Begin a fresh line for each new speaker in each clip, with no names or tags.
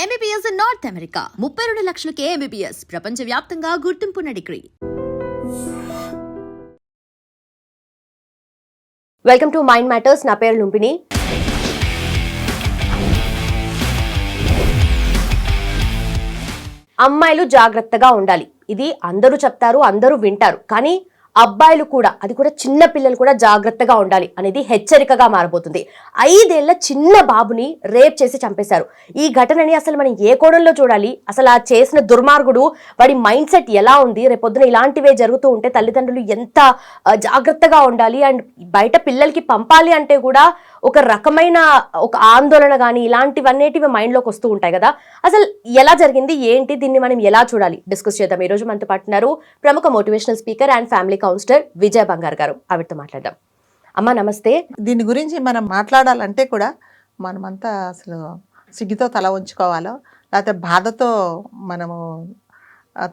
MBBS in north America ముప్పై రెండు లక్షలకే MBBS ప్రపంచ వ్యాప్తంగా గుర్తింపున్న degree
welcome to mind matters నా పేరు లుంపిని అమ్మాయిలు జాగ్రత్తగా ఉండాలి. ఇది అందరూ చెప్తారు అందరూ వింటారు. కానీ అబ్బాయిలు కూడా అది కూడా చిన్న పిల్లలు కూడా జాగ్రత్తగా ఉండాలి అనేది హెచ్చరికగా మారబోతుంది. ఐదేళ్ళ చిన్న బాబుని రేప్ చేసి చంపేశారు. ఈ ఘటనని అసలు మనం ఏ కోణంలో చూడాలి? అసలు ఆ చేసిన దుర్మార్గుడు వాడి మైండ్ సెట్ ఎలా ఉంది? రేపొద్దున ఇలాంటివే జరుగుతూ ఉంటే తల్లిదండ్రులు ఎంత జాగ్రత్తగా ఉండాలి? అండ్ బయట పిల్లలకి పంపాలి అంటే కూడా ఒక రకమైన ఒక ఆందోళన కానీ ఇలాంటివన్నిటివి మైండ్లోకి వస్తూ ఉంటాయి కదా. అసలు ఎలా జరిగింది? ఏంటి? దీన్ని మనం ఎలా చూడాలి? డిస్కస్ చేద్దాం. ఈ రోజు మనతో పాటున్నారు ప్రముఖ motivational speaker and family counsellor Vijay Bangar garu. ఆవిడతో మాట్లాడదాం. అమ్మా నమస్తే.
దీని గురించి మనం మాట్లాడాలంటే కూడా మనమంతా అసలు సిగ్గుతో తల వంచుకోవాలో లేకపోతే బాధతో మనము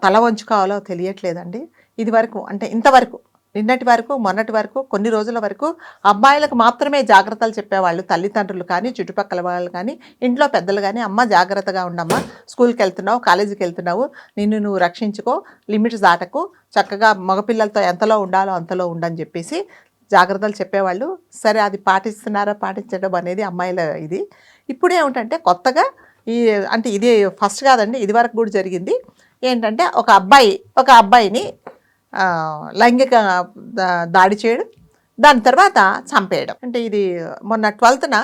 తల వంచుకోవాలో తెలియట్లేదండి. ఇది వరకు అంటే ఇంతవరకు నిన్నటి వరకు మొన్నటి వరకు కొన్ని రోజుల వరకు అబ్బాయిలకు మాత్రమే జాగ్రత్తలు చెప్పేవాళ్ళు. తల్లిదండ్రులు కానీ చుట్టుపక్కల వాళ్ళు కానీ ఇంట్లో పెద్దలు కానీ అమ్మ జాగ్రత్తగా ఉండమ్మా స్కూల్కి వెళ్తున్నావు కాలేజీకి వెళ్తున్నావు నిన్ను నువ్వు రక్షించుకో లిమిట్స్ దాటకు చక్కగా మగపిల్లలతో ఎంతలో ఉండాలో అంతలో ఉండని చెప్పేసి జాగ్రత్తలు చెప్పేవాళ్ళు. సరే అది పాటిస్తున్నారా పాటించడం అనేది అమ్మాయిల ఇది. ఇప్పుడు ఏమిటంటే కొత్తగా ఈ అంటే ఇది ఫస్ట్ కాదండి ఇది వరకు కూడా జరిగింది. ఏంటంటే ఒక అబ్బాయి ఒక అబ్బాయిని లైంగిక దాడి చేయడం దాని తర్వాత చంపేయడం. అంటే ఇది మొన్న ట్వెల్త్న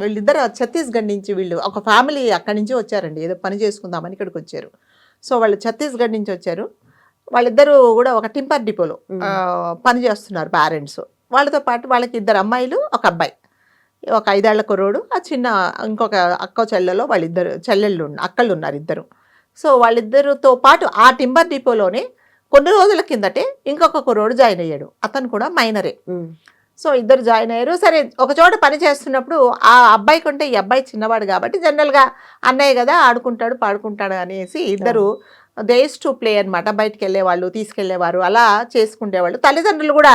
వీళ్ళిద్దరు ఛత్తీస్గఢ్ నుంచి వీళ్ళు ఒక ఫ్యామిలీ అక్కడి నుంచి వచ్చారండి. ఏదో పని చేసుకుందామని ఇక్కడికి వచ్చారు. సో వాళ్ళు ఛత్తీస్గఢ్ నుంచి వచ్చారు. వాళ్ళిద్దరూ కూడా ఒక టింపర్ డిపోలో పని చేస్తున్నారు పేరెంట్స్. వాళ్ళతో పాటు వాళ్ళకి ఇద్దరు అమ్మాయిలు ఒక అబ్బాయి. ఒక ఐదేళ్ళ కుర్రోడు ఆ చిన్న ఇంకొక అక్క చెల్లెలో వాళ్ళిద్దరు చెల్లెళ్ళు అక్కళ్ళు ఉన్నారు ఇద్దరు. సో వాళ్ళిద్దరితో పాటు ఆ టింబర్ డిపోలోనే కొన్ని రోజుల కిందటే ఇంకొక కుర్రోడు జాయిన్ అయ్యాడు. అతను కూడా మైనరే. సో ఇద్దరు జాయిన్ అయ్యారు. సరే ఒక చోట పని చేస్తున్నప్పుడు ఆ అబ్బాయి కంటే ఈ అబ్బాయి చిన్నవాడు కాబట్టి జనరల్గా అన్నయ్య కదా ఆడుకుంటాడు పాడుకుంటాడు అనేసి ఇద్దరు దేస్ టు ప్లే అనమాట బయటికి వెళ్ళేవాళ్ళు తీసుకెళ్ళేవారు అలా చేసుకునేవాళ్ళు తల్లిదండ్రులు కూడా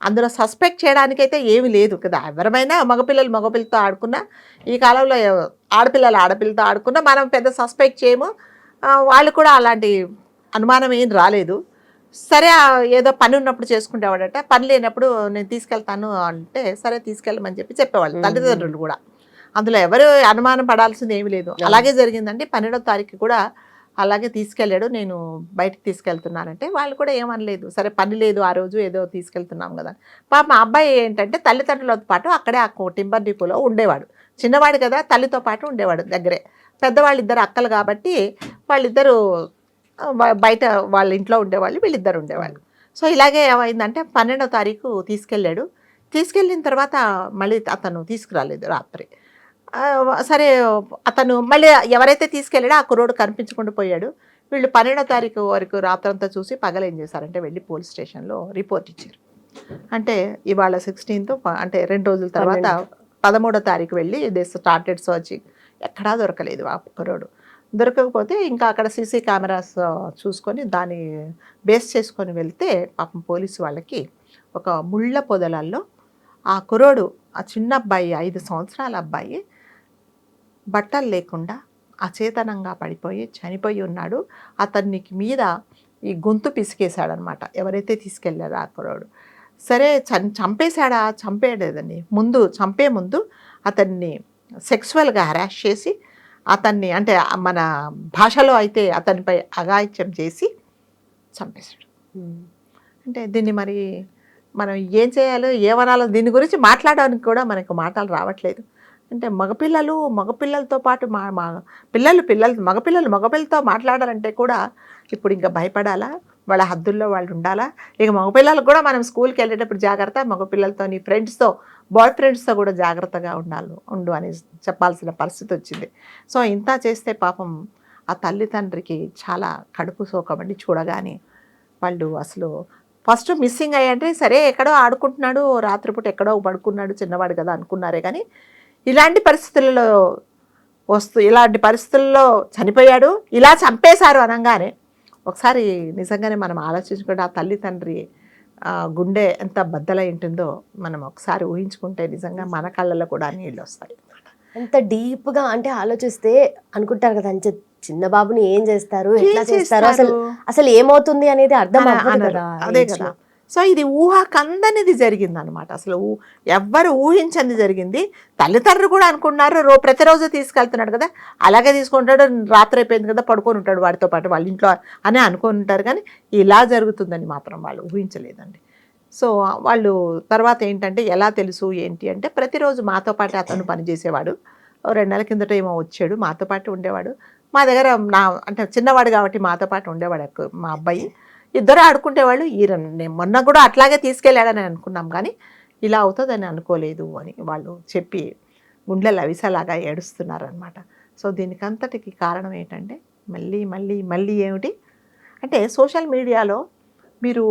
అందులో సస్పెక్ట్ చేయడానికైతే ఏమీ లేదు కదా. ఎవరమైనా మగపిల్లలు మగపిల్లతో ఆడుకున్నా ఈ కాలంలో ఆడపిల్లలు ఆడపిల్లతో ఆడుకున్నా మనం పెద్ద సస్పెక్ట్ చేయము. వాళ్ళు కూడా అలాంటి అనుమానం ఏం రాలేదు. సరే ఏదో పని ఉన్నప్పుడు చేసుకునేవాడట పని లేనప్పుడు నేను తీసుకెళ్తాను అంటే సరే తీసుకెళ్ళమని చెప్పి చెప్పేవాళ్ళు. తల్లిదండ్రులు కూడా. అందులో ఎవరు అనుమానం పడాల్సింది ఏమీ లేదు. అలాగే జరిగిందండి. పన్నెండో తారీఖు కూడా అలాగే తీసుకెళ్ళాడు. నేను బయటికి తీసుకెళ్తున్నానంటే వాళ్ళు కూడా ఏమనలేదు. సరే పని లేదు ఆ రోజు ఏదో తీసుకెళ్తున్నాం కదా. పాప మా అబ్బాయి ఏంటంటే తల్లిదండ్రులతో పాటు అక్కడే ఆ కో- టింబర్ డిపోలో ఉండేవాడు. చిన్నవాడు కదా తల్లితో పాటు ఉండేవాడు దగ్గరే. పెద్దవాళ్ళు ఇద్దరు అక్కలు కాబట్టి వాళ్ళిద్దరూ బయట వాళ్ళ ఇంట్లో ఉండేవాళ్ళు వీళ్ళిద్దరు ఉండేవాళ్ళు. సో ఇలాగే ఏమైందంటే పన్నెండో తారీఖు తీసుకెళ్ళాడు. తీసుకెళ్ళిన తర్వాత మళ్ళీ అతను తీసుకురాలేదు రాత్రి. సరే అతను మళ్ళీ ఎవరైతే తీసుకెళ్ళాడో ఆ కుర్రోడు కనిపించకుండా పోయాడు. వీళ్ళు పన్నెండో తారీఖు వరకు రాత్రంతా చూసి పగలు చేశారంటే వెళ్ళి పోలీస్ స్టేషన్లో రిపోర్ట్ ఇచ్చారు. అంటే ఇవాళ సిక్స్టీన్త్ అంటే రెండు రోజుల తర్వాత పదమూడో తారీఖు వెళ్ళి దే స్టార్టెడ్ సర్చింగ్ ఎక్కడా దొరకలేదు ఆ కుర్రోడు. దొరకకపోతే ఇంకా అక్కడ సీసీ కెమెరాస్ చూసుకొని దాన్ని బేస్ చేసుకొని వెళ్తే పాపం పోలీసు వాళ్ళకి ఒక ముళ్ళ పొదలల్లో ఆ కురోడు ఆ చిన్న అబ్బాయి ఐదు సంవత్సరాల అబ్బాయి బట్టలు లేకుండా అచేతనంగా పడిపోయి చనిపోయి ఉన్నాడు. అతనికి మీద ఈ గొంతు పిసికేశాడనమాట. ఎవరైతే తీసుకెళ్ళారో ఆ కురోడు సరే చం చంపేశాడా? చంపేయలేదండి ముందు చంపే ముందు అతన్ని సెక్సువల్గా హరాష్ చేసి అతన్ని అంటే మన భాషలో అయితే అతనిపై అఘాయిత్యం చేసి చంపేశాడు. అంటే దీన్ని మరి మనం ఏం చేయాలో ఏమనాలో దీని గురించి మాట్లాడడానికి కూడా మనకు మాటలు రావట్లేదు. అంటే మగపిల్లలు మగపిల్లలతో పాటు మా మా పిల్లలు పిల్లలు మగపిల్లలు మగపిల్లలతో మాట్లాడాలంటే కూడా ఇప్పుడు ఇంకా భయపడాలా? వాళ్ళ హద్దుల్లో వాళ్ళు ఉండాలా? ఇక మగపిల్లలకు కూడా మనం స్కూల్కి వెళ్ళేటప్పుడు జాగ్రత్త మగపిల్లలతో నీ ఫ్రెండ్స్తో బాయ్ ఫ్రెండ్స్తో కూడా జాగ్రత్తగా ఉండాలి ఉండు అని చెప్పాల్సిన పరిస్థితి వచ్చింది. సో ఇంత చేస్తే పాపం ఆ తల్లిదండ్రికి చాలా కడుపు సోకమండి చూడగానే. వాళ్ళు అసలు ఫస్ట్ మిస్సింగ్ అయ్యంటే సరే ఎక్కడో ఆడుకుంటున్నాడు రాత్రిపూట ఎక్కడో పడుకున్నాడు చిన్నవాడు కదా అనుకున్నారే కానీ ఇలాంటి పరిస్థితులలో వస్తూ ఇలాంటి పరిస్థితుల్లో చనిపోయాడు ఇలా చంపేశారు అనగానే ఒకసారి నిజంగానే మనం ఆలోచించుకుంటే ఆ తల్లి తండ్రి ఆ, గుండె ఎంత బద్దలై ఉంటుందో మనం ఒకసారి ఊహించుకుంటే నిజంగా మన కళ్ళలో కూడా నీళ్ళు వస్తాయి
అంత డీప్గా అంటే ఆలోచిస్తే అనుకుంటారు కదా అంచె చిన్న బాబుని ఏం చేస్తారు ఎట్లా చేస్తారు అసలు? అసలు ఏమవుతుంది అనేది అర్థం. కదా
అదే కదా. సో ఇది ఊహకందనిది జరిగింది అనమాట అసలు ఎవ్వరు ఊహించంది జరిగింది. తల్లిదండ్రులు కూడా అనుకున్నారు రో ప్రతిరోజు తీసుకెళ్తున్నాడు కదా అలాగే తీసుకుంటాడు రాత్రి అయిపోయింది కదా పడుకొని ఉంటాడు వాడితో పాటు వాళ్ళ ఇంట్లో అని అనుకొని ఉంటారు కానీ ఇలా జరుగుతుందని మాత్రం వాళ్ళు ఊహించలేదండి. సో వాళ్ళు తర్వాత ఏంటంటే ఎలా తెలుసు ఏంటి అంటే ప్రతిరోజు మాతో పాటు అతను పనిచేసేవాడు ఓ రెండు నెలల కిందట ఏమో వచ్చాడు మాతో పాటు ఉండేవాడు. మా దగ్గర నా అంటే చిన్నవాడు కాబట్టి మాతో పాటు ఉండేవాడు మా అబ్బాయి. ఇద్దరు ఆడుకుంటేవాళ్ళు ఈ రెండు- నేను మొన్న కూడా అట్లాగే తీసుకెళ్ళాడని అనుకున్నాం కానీ ఇలా అవుతుందని అనుకోలేదు అని వాళ్ళు చెప్పి గుండెలు అవిసలాగా ఏడుస్తున్నారు అనమాట సో దీనికంతటికి కారణం ఏంటంటే మళ్ళీ మళ్ళీ మళ్ళీ ఏమిటి? అంటే సోషల్ మీడియాలో మీరు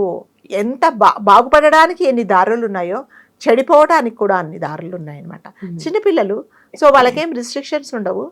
ఎంత బా బాగుపడడానికి ఎన్ని దారులు ఉన్నాయో చెడిపోవడానికి కూడా అన్ని దారులు ఉన్నాయన్నమాట. చిన్నపిల్లలు సో వాళ్ళకేం రిస్ట్రిక్షన్స్ ఉండవు.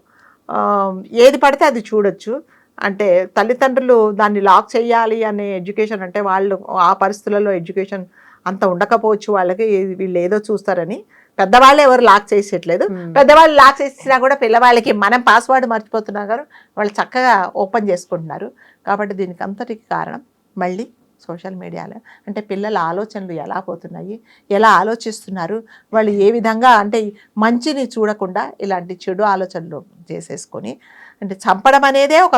ఏది పడితే అది చూడొచ్చు. అంటే తల్లిదండ్రులు దాన్ని లాక్ చేయాలి అనే ఎడ్యుకేషన్ అంటే వాళ్ళు ఆ పరిస్థితులలో ఎడ్యుకేషన్ అంత ఉండకపోవచ్చు వాళ్ళకి వీళ్ళు ఏదో చూస్తారని. పెద్దవాళ్ళు ఎవరు లాక్ చేసేయట్లేదు. పెద్దవాళ్ళు లాక్ చేసినా కూడా పిల్లవాళ్ళకి మనం పాస్వర్డ్ మర్చిపోతున్నాం గారు వాళ్ళు చక్కగా ఓపెన్ చేసుకుంటున్నారు. కాబట్టి దీనికి అంతటికి కారణం మళ్ళీ సోషల్ మీడియాలో. అంటే పిల్లల ఆలోచనలు ఎలా పోతున్నాయి? ఎలా ఆలోచిస్తున్నారు? వాళ్ళు ఏ విధంగా అంటే మంచిని చూడకుండా ఇలాంటి చెడు ఆలోచనలు చేసేసుకొని అంటే చంపడం అనేదే ఒక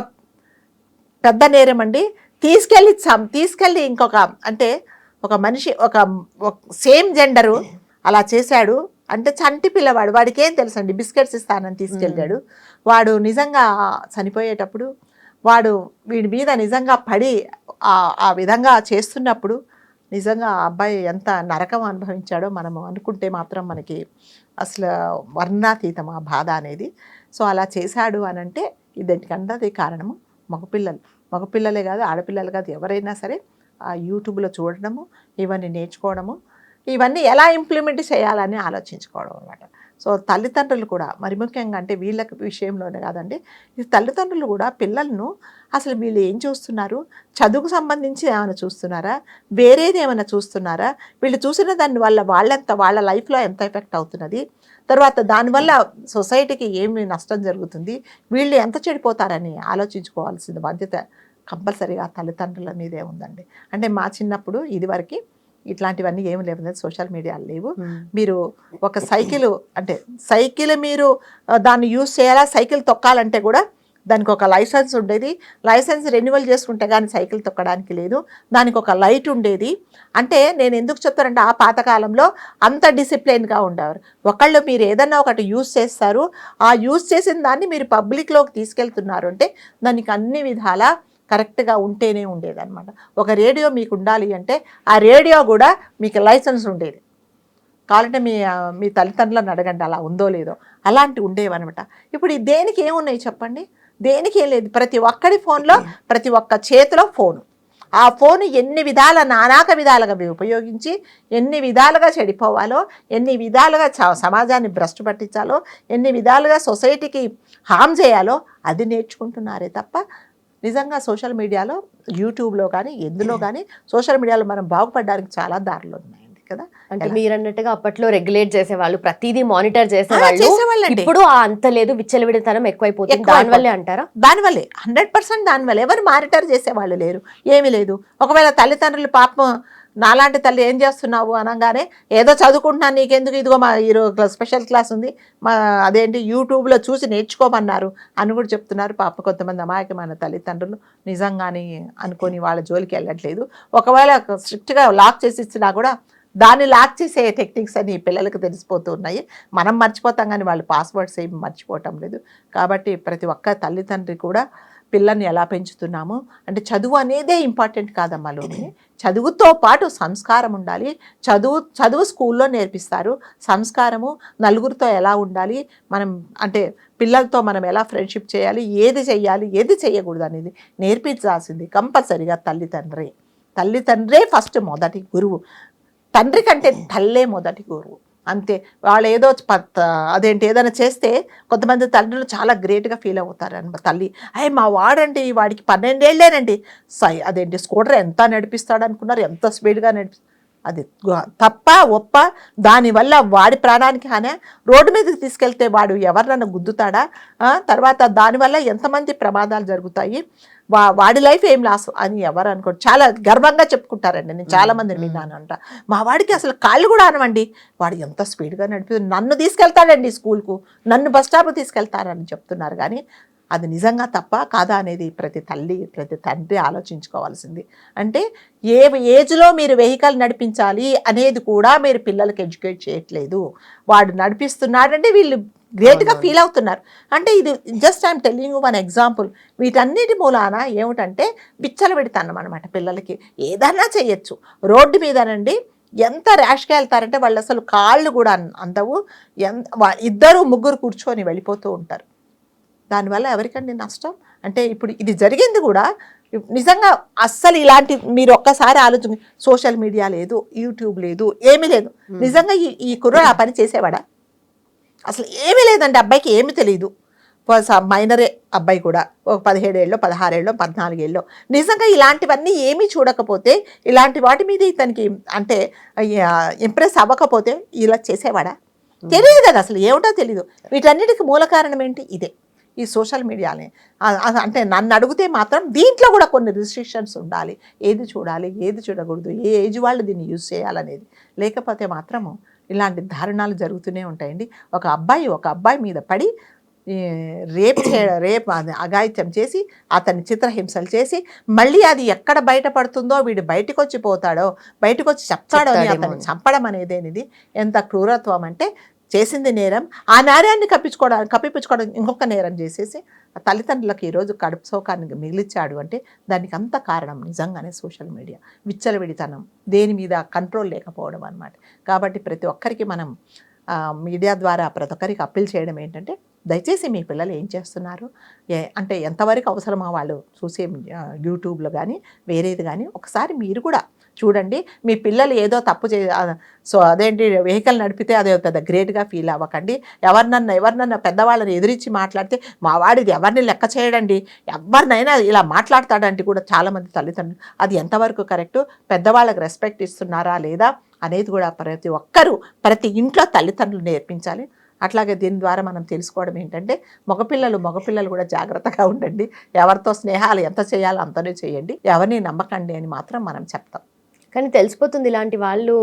పెద్ద నేరం అండి. తీసుకెళ్ళి తీసుకెళ్ళి ఇంకొక అంటే ఒక మనిషి ఒక సేమ్ జెండరు అలా చేశాడు. అంటే చంటి పిల్లవాడు వాడికి ఏం తెలుసండి? బిస్కెట్స్ ఇస్తానని తీసుకెళ్ళాడు. వాడు నిజంగా చనిపోయేటప్పుడు వాడు వీడి మీద నిజంగా పడి ఆ- విధంగా చేస్తున్నప్పుడు నిజంగా ఆ అబ్బాయి ఎంత నరకం అనుభవించాడో మనము అనుకుంటే మాత్రం మనకి అసలు వర్ణాతీతం ఆ బాధ అనేది. సో అలా చేశాడు అని అంటే ఇదంటికంటే కారణము మగపిల్లలు. మగపిల్లలే కాదు ఆడపిల్లలు కాదు ఎవరైనా సరే ఆ యూట్యూబ్లో చూడడము ఇవన్నీ నేర్చుకోవడము ఇవన్నీ ఎలా ఇంప్లిమెంట్ చేయాలని ఆలోచించుకోవడం అనమాట సో తల్లిదండ్రులు కూడా మరి ముఖ్యంగా అంటే వీళ్ళకి విషయంలోనే కాదండి ఈ తల్లిదండ్రులు కూడా పిల్లలను అసలు వీళ్ళు ఏం చూస్తున్నారు? చదువుకు సంబంధించి ఏమైనా చూస్తున్నారా? వేరేది ఏమైనా చూస్తున్నారా? వీళ్ళు చూసిన దాని వల్ల వాళ్ళెంత వాళ్ళ లైఫ్లో ఎంత ఎఫెక్ట్ అవుతున్నది? తర్వాత దానివల్ల సొసైటీకి ఏమి నష్టం జరుగుతుంది? వీళ్ళు ఎంత చెడిపోతారని ఆలోచించుకోవాల్సిన బాధ్యత కంపల్సరీగా తల్లిదండ్రుల మీదే ఉందండి. అంటే మా చిన్నప్పుడు ఇదివరకు ఇట్లాంటివన్నీ ఏమి లేవు. సోషల్ మీడియాలు లేవు. మీరు ఒక సైకిల్ అంటే సైకిల్ మీరు దాన్ని యూజ్ చేయాలా? సైకిల్ తొక్కాలంటే కూడా దానికి ఒక లైసెన్స్ ఉండేది. లైసెన్స్ రెన్యువల్ చేసుకుంటే కానీ సైకిల్ తొక్కడానికి లేదు. దానికి ఒక లైట్ ఉండేది. అంటే నేను ఎందుకు చెప్తానంటే ఆ పాతకాలంలో అంత డిసిప్లైన్గా ఉండేవారు. ఒకళ్ళు మీరు ఏదన్నా ఒకటి యూజ్ చేస్తారు. ఆ యూజ్ చేసిన దాన్ని మీరు పబ్లిక్లోకి తీసుకెళ్తున్నారు అంటే దానికి అన్ని విధాలా కరెక్ట్గా ఉంటేనే ఉండేదన్నమాట. ఒక రేడియో మీకు ఉండాలి అంటే ఆ రేడియో కూడా మీకు లైసెన్స్ ఉండేది. కావాలంటే మీ మీ తల్లిదండ్రులను అడగండి అలా ఉందో లేదో. అలాంటి ఉండేవన్నమాట. ఇప్పుడు దేనికి ఏమున్నాయి చెప్పండి? దేనికి ఏం లేదు. ప్రతి ఒక్కడి ఫోన్లో ప్రతి ఒక్క చేతిలో ఫోను. ఆ ఫోన్ ఎన్ని విధాల నానాక విధాలుగా ఉపయోగించి ఎన్ని విధాలుగా చెడిపోవాలో ఎన్ని విధాలుగా చ- సమాజాన్ని భ్రష్టు పట్టించాలో ఎన్ని విధాలుగా సొసైటీకి హామ్ చేయాలో అది నేర్చుకుంటున్నారే తప్ప నిజంగా సోషల్ మీడియాలో యూట్యూబ్లో కానీ ఎందులో కానీ సోషల్ మీడియాలో మనం బాగుపడడానికి చాలా దారులు ఉన్నాయండి కదా
అంటే? మీరు అన్నట్టుగా అప్పట్లో రెగ్యులేట్ చేసేవాళ్ళు ప్రతిదీ మానిటర్ చేసేవాళ్ళు. ఇప్పుడు ఆ అంత లేదు విచ్చలవిడితనం ఎక్కువైపోతుంది. దానివల్లే అంటారా
దానివల్లే హండ్రెడ్ పర్సెంట్ దానివల్ల ఎవరు మానిటర్ చేసేవాళ్ళు లేరు ఏమీ లేదు ఒకవేళ తల్లిదండ్రులు పాపం నాలాంటి తల్లి ఏం చేస్తున్నావు అనగానే ఏదో చదువుకుంటున్నాను నీకెందుకు? ఇదిగో మా ఈరోజు స్పెషల్ క్లాస్ ఉంది. మా అదేంటి యూట్యూబ్లో చూసి నేర్చుకోమన్నారు అని కూడా చెప్తున్నారు పాప కొంతమంది అమాయకమైన తల్లిదండ్రులు. నిజంగానే అనుకొని వాళ్ళ జోలికి వెళ్ళట్లేదు. ఒకవేళ స్ట్రిక్ట్గా లాక్ చేసి ఇచ్చినా కూడా దాన్ని లాక్ చేసే టెక్నిక్స్ అని పిల్లలకు తెలిసిపోతున్నాయి మనం మర్చిపోతాం కానీ వాళ్ళు పాస్వర్డ్స్ ఏమి మర్చిపోవటం లేదు. కాబట్టి ప్రతి ఒక్క తల్లిదండ్రి కూడా పిల్లల్ని ఎలా పెంచుతున్నాము? అంటే చదువు అనేదే ఇంపార్టెంట్ కాదమ్మా లోని. చదువుతో పాటు సంస్కారం ఉండాలి. చదువు చదువు స్కూల్లో నేర్పిస్తారు. సంస్కారము నలుగురితో ఎలా ఉండాలి? మనం అంటే పిల్లలతో మనం ఎలా ఫ్రెండ్షిప్ చేయాలి? ఏది చేయాలి ఏది చేయకూడదు అనేది నేర్పించాల్సింది కంపల్సరిగా తల్లిదండ్రి తల్లిదండ్రే ఫస్ట్ మొదటి గురువు. తండ్రి కంటే తల్లే మొదటి గురువు. అంతే. వాళ్ళు ఏదో ప- అదేంటి ఏదైనా చేస్తే కొంతమంది తండ్రులు చాలా గ్రేట్గా ఫీల్ అవుతారు అనమాట తల్లి అయ్యి మా వాడండి వాడికి పన్నెండేళ్ళేనండి సై అదేంటి స్కూటర్ ఎంత నడిపిస్తాడు అనుకున్నారు ఎంత స్పీడ్గా నడిపి అది తప్ప ఒప్ప దానివల్ల వాడి ప్రాణానికి హానే. రోడ్డు మీదకి తీసుకెళ్తే వాడు ఎవరినన్నా గుద్దుతాడా? ఆ, తర్వాత దానివల్ల ఎంతమంది ప్రమాదాలు జరుగుతాయి? వా వాడి లైఫ్ ఏం లాస్ అని ఎవరు అనుకోరు. చాలా గర్వంగా చెప్పుకుంటారండి నేను. చాలా మందిని విన్నాను అంట. మా వాడికి అసలు కాళ్ళు కూడా అనవండి వాడు ఎంత స్పీడ్గా నడిపి నన్ను తీసుకెళ్తాడండి స్కూల్కు. నన్ను బస్ స్టాప్ తీసుకెళ్తారని చెప్తున్నారు. కానీ అది నిజంగా తప్ప కాదా అనేది ప్రతి తల్లి ప్రతి తండ్రి ఆలోచించుకోవాల్సింది. అంటే ఏ ఏజ్లో మీరు వెహికల్ నడిపించాలి అనేది కూడా మీరు పిల్లలకి ఎడ్యుకేట్ చేయట్లేదు. వాడు నడిపిస్తున్నాడంటే వీళ్ళు గ్రేట్గా ఫీల్ అవుతున్నారు. అంటే ఇది just I'm telling one example. వీటన్నిటి మూలాన ఏమిటంటే బిచ్చలు పెడతాను అనమాట పిల్లలకి. ఏదన్నా చేయొచ్చు. రోడ్డు మీదనండి ఎంత ర్యాష్గా వెళ్తారంటే వాళ్ళు అసలు కాళ్ళు కూడా అందవు. ఎంత ఇద్దరు ముగ్గురు కూర్చొని వెళ్ళిపోతూ ఉంటారు. దానివల్ల ఎవరికండి నష్టం? అంటే ఇప్పుడు ఇది జరిగింది కూడా నిజంగా అస్సలు ఇలాంటి మీరు ఒక్కసారి ఆలోచన సోషల్ మీడియా లేదు యూట్యూబ్ లేదు ఏమీ లేదు. నిజంగా ఈ ఈ కుర్రాడు ఆ పని చేసేవాడా? అసలు ఏమీ లేదండి అబ్బాయికి ఏమీ తెలియదు మైనరే అబ్బాయి కూడా ఒక పదిహేడేళ్ళు పదహారేళ్ళు పద్నాలుగేళ్ళు. నిజంగా ఇలాంటివన్నీ ఏమీ చూడకపోతే ఇలాంటి వాటి మీద ఇతనికి అంటే ఇంప్రెస్ అవ్వకపోతే ఇలా చేసేవాడా? తెలియదు కదా అసలు ఏమిటో తెలియదు వీటన్నిటికి మూల కారణం ఏంటి? ఇదే. ఈ సోషల్ మీడియానే. అంటే నన్ను అడిగితే మాత్రం దీంట్లో కూడా కొన్ని రిస్ట్రిక్షన్స్ ఉండాలి. ఏది చూడాలి ఏది చూడకూడదు ఏ ఏజ్ వాళ్ళు దీన్ని యూజ్ చేయాలనేది. లేకపోతే మాత్రము ఇలాంటి దారుణాలు జరుగుతూనే ఉంటాయండి. ఒక అబ్బాయి ఒక అబ్బాయి మీద పడి రేప్ చే రేప్ అది అఘాయిత్యం చేసి అతన్ని చిత్రహింసలు చేసి మళ్ళీ అది ఎక్కడ బయటపడుతుందో వీడు బయటకు వచ్చి పోతాడో బయటకు వచ్చి చెప్తాడో అని చంపడం అనేది ఎంత క్రూరత్వం అంటే చేసింది నేరం ఆ నేరాన్ని కప్పించుకోవడానికి కప్పించుకోవడం ఇంకొక నేరం చేసేసి తల్లిదండ్రులకు ఈరోజు కడుపు సోకాన్ని మిగిలిచ్చాడు అంటే దానికి అంత కారణం నిజంగానే సోషల్ మీడియా. విచ్చలవిడితనం. దేని మీద కంట్రోల్ లేకపోవడం అనమాట కాబట్టి ప్రతి ఒక్కరికి మనం మీడియా ద్వారా ప్రతి ఒక్కరికి అప్పీల్ చేయడం ఏంటంటే దయచేసి మీ పిల్లలు ఏం చేస్తున్నారు? ఏ అంటే ఎంతవరకు అవసరమో వాళ్ళు చూసే యూట్యూబ్లో కానీ వేరేది కానీ ఒకసారి మీరు కూడా చూడండి. మీ పిల్లలు ఏదో తప్పు చే సో అదేంటి వెహికల్ నడిపితే అదే పెద్ద గ్రేట్గా ఫీల్ అవ్వకండి. ఎవరినన్నా ఎవరినన్నా పెద్దవాళ్ళని ఎదిరించి మాట్లాడితే మా వాడిది ఎవరిని లెక్క చేయడండి? ఎవరినైనా ఇలా మాట్లాడతాడంటే కూడా చాలామంది తల్లిదండ్రులు. అది ఎంతవరకు కరెక్టు? పెద్దవాళ్ళకి రెస్పెక్ట్ ఇస్తున్నారా లేదా? అనేది కూడా ప్రతి ఒక్కరూ ప్రతి ఇంట్లో తల్లిదండ్రులు నేర్పించాలి. అట్లాగే దీని ద్వారా మనం తెలుసుకోవడం ఏంటంటే మగపిల్లలు మగపిల్లలు కూడా జాగ్రత్తగా ఉండండి. ఎవరితో స్నేహాలు ఎంత చేయాలో అంతనే చేయండి. ఎవరిని నమ్మకండి అని మాత్రం మనం చెప్తాం.
కానీ తెలిసిపోతుంది ఇలాంటి వాళ్ళు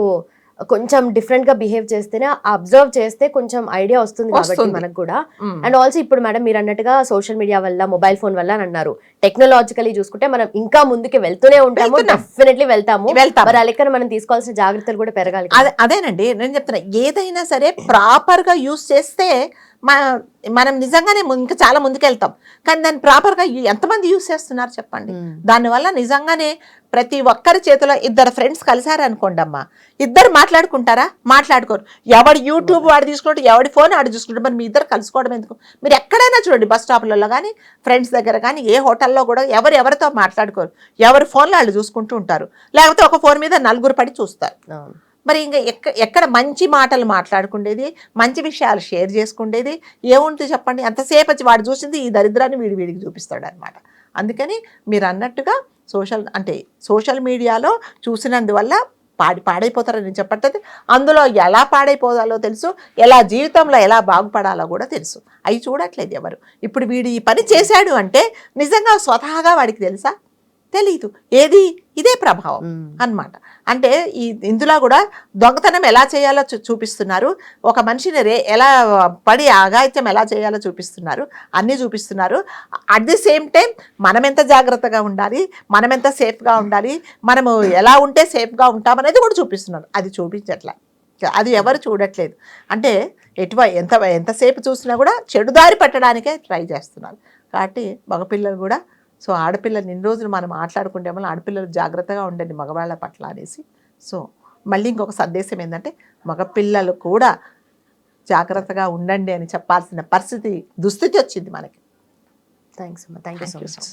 కొంచెం డిఫరెంట్గా బిహేవ్ చేస్తేనే అబ్జర్వ్ చేస్తే కొంచెం ఐడియా వస్తుంది కాబట్టి. మనకు కూడా. అండ్ ఆల్సో ఇప్పుడు మేడం మీరు అన్నట్టుగా సోషల్ మీడియా వల్ల మొబైల్ ఫోన్ వల్ల అని అన్నారు. టెక్నాలజికలీ చూసుకుంటే మనం ఇంకా ముందుకు వెళ్తూనే ఉంటాము. డెఫినెట్లీ వెళ్తాము.
వెళ్తాం
మరి మనం తీసుకోవాల్సిన జాగ్రత్తలు కూడా పెరగాలి
అదేనండి నేను చెప్తున్నా ఏదైనా సరే ప్రాపర్గా యూస్ చేస్తే మన నిజంగానే ఇంకా చాలా ముందుకెళ్తాం. కానీ దాన్ని ప్రాపర్గా ఎంతమంది యూస్ చేస్తున్నారు చెప్పండి?
మ్మ్.
దానివల్ల నిజంగానే ప్రతి ఒక్కరి చేతిలో ఇద్దరు ఫ్రెండ్స్ కలిసారు అనుకోండి అమ్మా ఇద్దరు మాట్లాడుకుంటారా? మాట్లాడుకోరు. ఎవడి యూట్యూబ్ వాడు తీసుకుంటే ఎవడి ఫోన్ ఆడు చూసుకుంటే మరి మీ ఇద్దరు కలుసుకోవడం ఎందుకు? మీరు ఎక్కడైనా చూడండి బస్ స్టాప్లలో కానీ ఫ్రెండ్స్ దగ్గర కానీ ఏ హోటల్లో కూడా ఎవరు ఎవరితో మాట్లాడుకోరు. ఎవరి ఫోన్లో వాళ్ళు చూసుకుంటూ ఉంటారు. లేకపోతే ఒక ఫోన్ మీద నలుగురు పడి చూస్తారు. మరి ఇంకా ఎక్క ఎక్కడ మంచి మాటలు మాట్లాడుకుండేది మంచి విషయాలు షేర్ చేసుకుండేది ఏముంటుంది చెప్పండి. వచ్చి వాడు చూసింది ఈ దరిద్రాన్ని వీడి వీడికి చూపిస్తాడు అనమాట అందుకని మీరు అన్నట్టుగా సోషల్ అంటే సోషల్ మీడియాలో చూసినందువల్ల పాడి పాడైపోతారని నేను చెప్పట్లేదు. అందులో ఎలా పాడైపోవాలో తెలుసు ఎలా జీవితంలో ఎలా బాగుపడాలో కూడా తెలుసు. అవి చూడట్లేదు ఎవరు. ఇప్పుడు వీడు ఈ పని చేశాడు అంటే నిజంగా స్వతహాగా వాడికి తెలుసా? తెలీదు. ఏది? ఇదే ప్రభావం
మ్మ్.
అన్నమాట. అంటే ఈ ఇందులో కూడా దొంగతనం ఎలా చేయాలో చూ- చూపిస్తున్నారు. ఒక మనిషిని రే ఎలా పడి ఆగాయిత్యం ఎలా చేయాలో చూపిస్తున్నారు. అన్నీ చూపిస్తున్నారు. అట్ ది సేమ్ టైం మనం ఎంత జాగ్రత్తగా ఉండాలి మనం ఎంత సేఫ్గా ఉండాలి మనము ఎలా ఉంటే సేఫ్గా ఉంటామనేది కూడా చూపిస్తున్నారు. అది చూపించట్లే. అది ఎవరు చూడట్లేదు. అంటే ఎటువ ఎంత ఎంతసేపు చూసినా కూడా చెడుదారి పట్టడానికే ట్రై చేస్తున్నారు. కాబట్టి మగపిల్లలు కూడా సో ఆడపిల్లలు ఇన్ని రోజులు మనం మాట్లాడుకుంటే వల్ల ఆడపిల్లలు జాగ్రత్తగా ఉండండి మగవాళ్ళ పట్ల అనేసి. సో మళ్ళీ ఇంకొక సందేశం ఏంటంటే మగపిల్లలు కూడా జాగ్రత్తగా ఉండండి అని చెప్పాల్సిన పరిస్థితి దుస్థితి వచ్చింది మనకి.
థ్యాంక్స్ అమ్మా. Thank you so much.